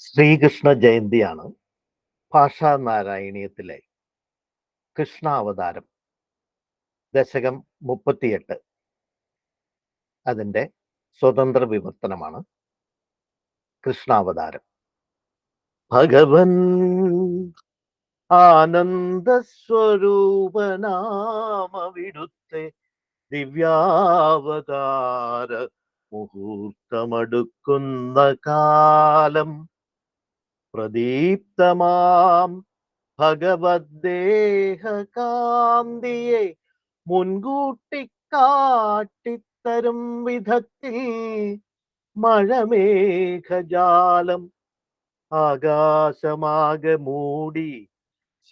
ശ്രീകൃഷ്ണ ജയന്തിയാണ് ഭാഷാ നാരായണീയത്തിലെ കൃഷ്ണാവതാരം. ദശകം മുപ്പത്തിയെട്ട്. അതിന്റെ സ്വതന്ത്ര വിവർത്തനമാണ് കൃഷ്ണാവതാരം. ഭഗവൻ ആനന്ദസ്വരൂപനാമവിടുത്തെ ദിവ്യാവതാര മുഹൂർത്തമടുക്കുന്ന കാലം പ്രദീപ്തമാം ഭഗവദ്ദേഹകാന്തിയെ മുൻകൂട്ടി കാട്ടിത്തരും വിധത്തിൽ മഴമേഘജാലം ആകാശമാകെ മൂടി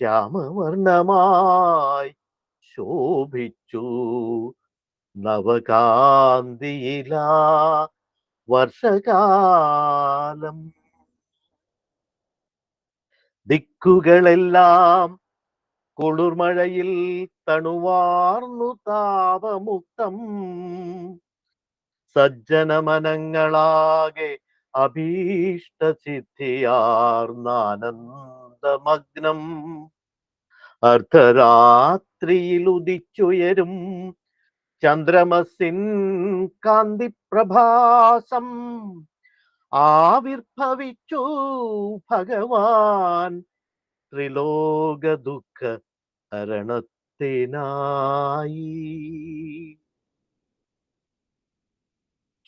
ശ്യാമവർണമായി ശോഭിച്ചു. നവകാന്തിയില വർഷകാലം ദിക്കുകളെല്ലാം കുളിർമഴയിൽ തണുവാർന്നു താപമുക്തം. സജ്ജനമനങ്ങളാകെ അഭീഷ്ടസിദ്ധിയാർന്നാനന്ദമഗ്നം. അർദ്ധരാത്രിയിൽ ഉദിച്ചുയരും ചന്ദ്രമസിൻ കാന്തിപ്രഭാസം. ആവിർഭവിച്ചു ഭഗവാൻ ത്രിലോക ദുഃഖ ഹരണത്തിനായി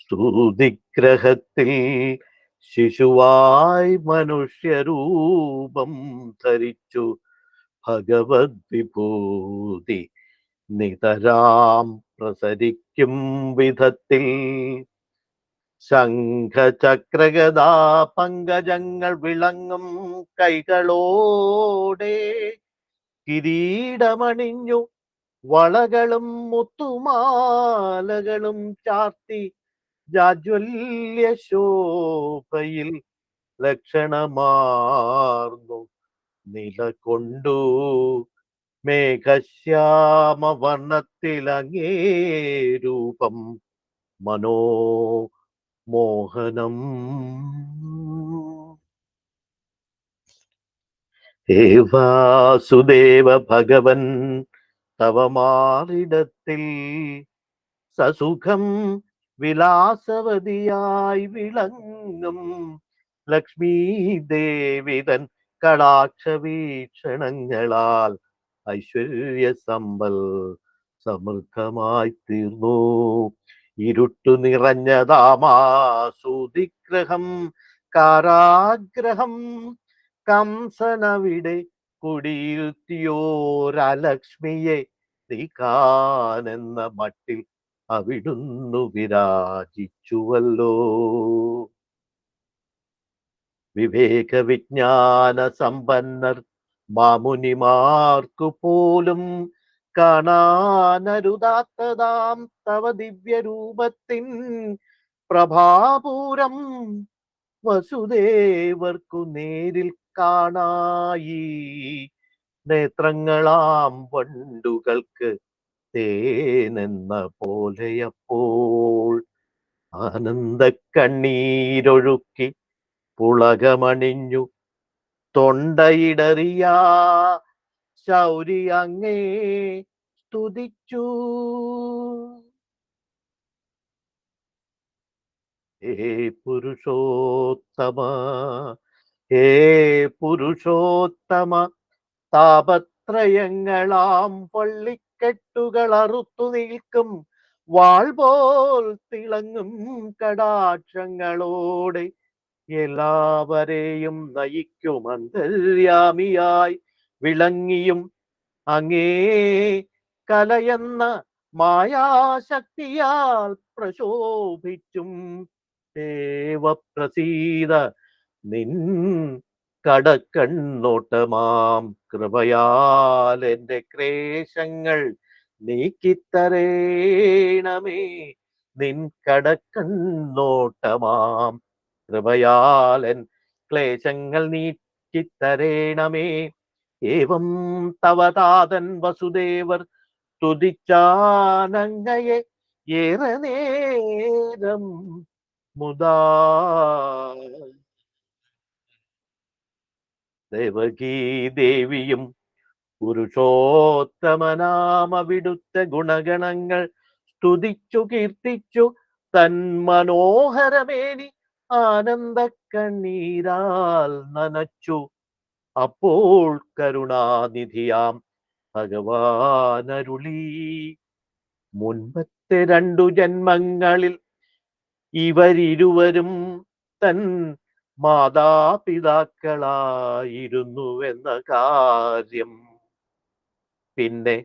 സ്തുതിഗ്രഹത്തിൽ ശിശുവായി മനുഷ്യരൂപം ധരിച്ചു ഭഗവത് വിഭൂതി നിതരാം പ്രസരിക്കും വിധത്തിൽ. ശംഖചക്രഗദാ പങ്കജങ്ങൾ വിളങ്ങും കൈകളോടെ. കിരീടമണിഞ്ഞു വളകളും മുത്തുമാലകളും ചാർത്തി ജാജ്വല്യ ശോഭയിൽ ലക്ഷണമാർന്നു നിലകൊണ്ടു. കൊണ്ടു വർണത്തിലങ്ങേ രൂപം മനോ മോഹനം. ഹേ വാസുദേവ ഭഗവൻ തവ മാറിടത്തിൽ സസുഖം വിലാസവതിയായി വിളങ്ങും. ലക്ഷ്മീ ദേവിതൻ കടാക്ഷ വീക്ഷണങ്ങളാൽ ഐശ്വര്യ സമ്പൽ സമൃദ്ധമായി തീർന്നു ഇരുട്ടു നിറഞ്ഞതാമാസൂതിഗ്രഹം കാരാഗ്രഹം. കംസനവിടെ കുടിയിരുത്തിയോരലക്ഷ്മിയെ ശ്രീകാനെന്ന മട്ടിൽ അവിടുന്നു വിരാജിച്ചുവല്ലോ. വിവേക വിജ്ഞാന സമ്പന്നർ മാമുനിമാർക്കു പോലും കാണാനരുതാത്തതാം തവ ദിവ്യരൂപത്തിൻ പ്രഭാപൂരം വസുദേവർക്കു നേരിൽ കാണായി. നേത്രങ്ങളാം വണ്ടുകൾക്ക് തേനെന്ന പോലെയപ്പോൾ ആനന്ദ കണ്ണീരൊഴുക്കി പുളകമണിഞ്ഞു തൊണ്ടയിടറിയ ശൗരി അങ്ങേ സ്തുതിച്ചു. ഹേ പുരുഷോത്തമ ഹേ പുരുഷോത്തമ താപത്രയങ്ങളാം പള്ളിക്കെട്ടുകൾ അറുത്തു നിൽക്കും. വാൾ പോൽ തിളങ്ങും കടാക്ഷങ്ങളോടെ. എല്ലാവരെയും നയിക്കും അന്തര്യാമിയായി. വിളങ്ങിയും അങ്ങേ കലയെന്ന മായാശക്തിയാൽ പ്രശോഭിച്ചും ദേവപ്രസീത നിൻ കടക്കണ്ണോട്ടമാം കൃപയാൽ എന്റെ ക്ലേശങ്ങൾ നീക്കിത്തരേണമേ. നിൻ കടക്കണ്ണോട്ടമാം കൃപയാലൻ ക്ലേശങ്ങൾ നീക്കിത്തരേണമേ. ഏവം തവതാതൻ വസുദേവർ തുതിച്ചാനങ്ങയെ ഏറെ നേരം മുദാ ദേവകീ ദേവിയും പുരുഷോത്തമനാമവിടുത്തെ ഗുണഗണങ്ങൾ സ്തുതിച്ചു കീർത്തിച്ചു തൻ മനോഹരമേനി ആനന്ദ കണ്ണീരാൽ നനച്ചു. അപ്പോൾ കരുണാനിധിയാം ഭഗവാനരുളി. മുൻപത്തെ രണ്ടു ജന്മങ്ങളിൽ ഇവരിരുവരും തൻ മാതാപിതാക്കളായിരുന്നുവെന്ന കാര്യം. പിന്നെ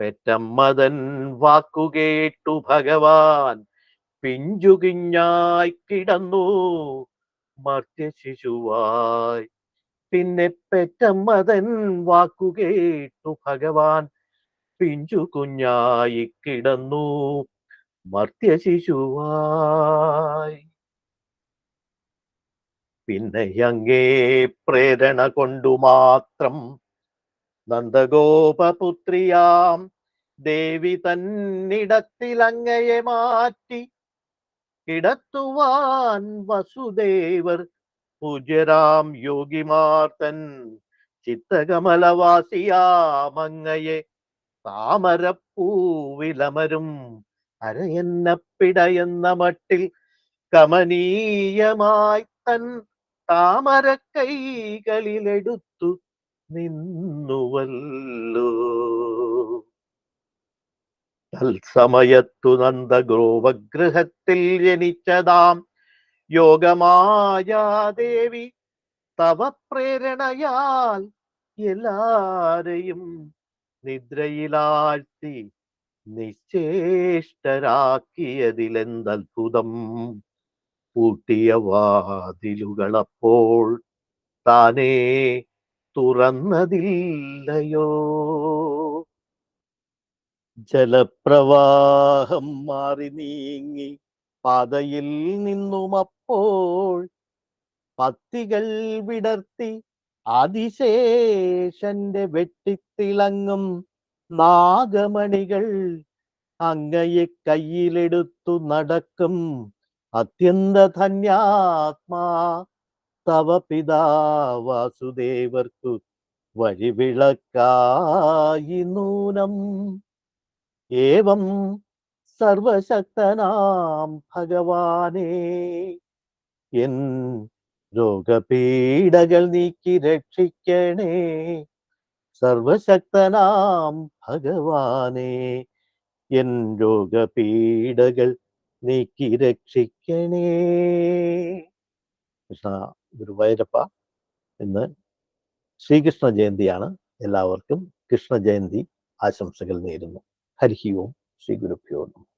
പെറ്റമ്മതൻ വാക്കുകേട്ടു ഭഗവാൻ പിഞ്ചുകിഞ്ഞായി കിടന്നു മർത്യശിശുവായി. പിന്നെ പെറ്റമ്മതൻ വാക്കുകേട്ടു ഭഗവാൻ. പിഞ്ചു കുഞ്ഞായി കിടന്നു മർത്യശിശുവായി പിന്നെ അങ്ങേ പ്രേരണ കൊണ്ടു മാത്രം നന്ദഗോപപുത്രിയാം ദേവി തന്നിടത്തിൽ അങ്ങയെ മാറ്റി കിടത്തുവാൻ വസുദേവർ പൂജ്യരാം യോഗിമാർത്തൻ ചിത്തകമലവാസിയാമങ്ങയെ താമരപ്പൂവിലമരും അരയന്നപ്പിടയെന്ന മട്ടിൽ കമനീയമായി തൻ താമര കൈകളിലെടുത്തു നിന്നുവല്ലോ. തത്സമയത്തു നന്ദഗ്രോവഗ്രഹത്തിൽ ജനിച്ചതാം യോഗമായാദേവി തവ പ്രേരണയാൽ എല്ലാരെയും നിദ്രയിലാഴ്ത്തി നിശ്ചേഷ്ടരാക്കിയതിലെന്തത്ഭുതം? പൂട്ടിയ വാതിലുകളപ്പോൾ താനേ തുറന്നതില്ലയോ? ജലപ്രവാഹം മാറി നീങ്ങി പാതയിൽ നിന്നുമപ്പോൾ പത്തികൾ വിടർത്തി അതിശേഷന്റെ വെട്ടിത്തിളങ്ങും നാഗമണികൾ അങ്ങയെ കയ്യിലെടുത്തു നടക്കും അത്യന്ത ധന്യാത്മാ തവ പിതാവാസുദേവർക്കു വഴിവിളക്കായി നൂനം. ഏവം സർവശക്തനാം ഭഗവാനേ. എൻ രോഗപീഡകൾ നീക്കി രക്ഷിക്കണേ. സർവശക്തനാം ഭഗവാനേ എൻ രോഗപീഡകൾ നീക്കി രക്ഷിക്കണേ. കൃഷ്ണ ഗുരുവായൂരപ്പ ഇന്ന് ശ്രീകൃഷ്ണ ജയന്തിയാണ്. എല്ലാവർക്കും കൃഷ്ണ ജയന്തി ആശംസകൾ നേരുന്നു. ഹരിഹി ഓം. श्री गुरुभ्यो नमः